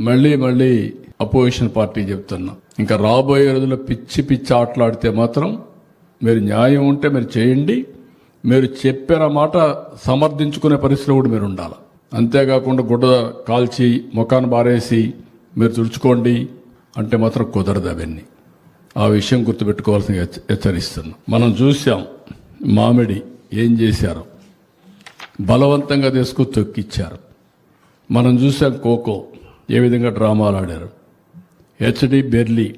మళ్ళీ మళ్ళీ opposition party చెప్తున్నా. ఇంకా రాబోయే రోజుల్లో పిచ్చి పిచ్చి ఆటలాడితే మాత్రం మీరు న్యాయం ఉంటే మీరు చేయండి. మీరు చెప్పిన మాట సమర్థించుకునే పరిస్థితిలో కూడా మీరు ఉండాలి. అంతేకాకుండా గుడ్డ కాల్చి ముఖాన్ని బారేసి మీరు తుడుచుకోండి అంటే మాత్రం కుదరదు అవన్నీ. ఆ విషయం గుర్తుపెట్టుకోవాల్సిన హెచ్చరిస్తున్నాం. మనం చూసాం మామిడి ఏం చేశారు. బలవంతంగా తీసుకు తొక్కిచ్చారు. మనం చూసాం ఖోఖో ఏ విధంగా డ్రామాలు ఆడారు? HD barely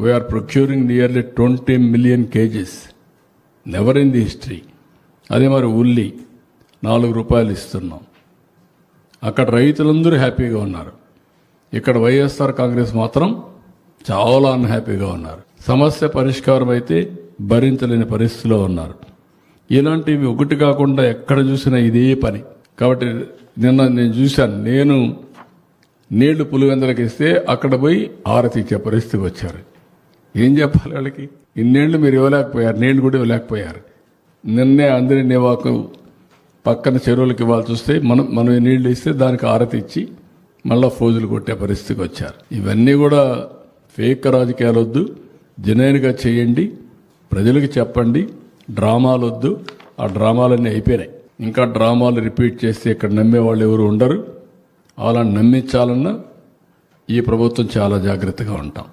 we are procuring nearly twenty million kgs never in the history అదే మరి ఉల్లి నాలుగు రూపాయలు ఇస్తున్నాం. అక్కడ రైతులందరూ హ్యాపీగా ఉన్నారు. ఇక్కడ వైఎస్ఆర్ కాంగ్రెస్ మాత్రం చాలా అన్హ్యాపీగా ఉన్నారు. సమస్య పరిష్కారం అయితే భరించలేని పరిస్థితిలో ఉన్నారు. ఇలాంటివి ఒకటి కాకుండా ఎక్కడ చూసినా ఇదే పని. కాబట్టి నిన్న నేను చూశాను నేను నీళ్ళు పులివెందలకి ఇస్తే అక్కడ పోయి ఆరతి ఇచ్చే పరిస్థితికి వచ్చారు. ఏం చెప్పాలి వాళ్ళకి? ఇన్నేళ్ళు మీరు ఇవ్వలేకపోయారు నీళ్ళు కూడా ఇవ్వలేకపోయారు. నిన్నే అందరి నివాకు పక్కన చెరువులకు ఇవ్వాల్సి వస్తే మనం మనం నీళ్ళు ఇస్తే దానికి ఆరతి ఇచ్చి మళ్ళా ఫోజులు కొట్టే పరిస్థితికి వచ్చారు. ఇవన్నీ కూడా ఫేక్ రాజకీయాలు వద్దు జనైన్గా చేయండి ప్రజలకు చెప్పండి డ్రామాలు వద్దు. ఆ డ్రామాలన్నీ అయిపోయినాయి. ఇంకా డ్రామాలు రిపీట్ చేస్తే ఇక్కడ నమ్మే వాళ్ళు ఎవరు ఉండరు. అలా నమ్మించాలన్నా ఈ ప్రభుత్వం చాలా జాగ్రత్తగా ఉంటాం.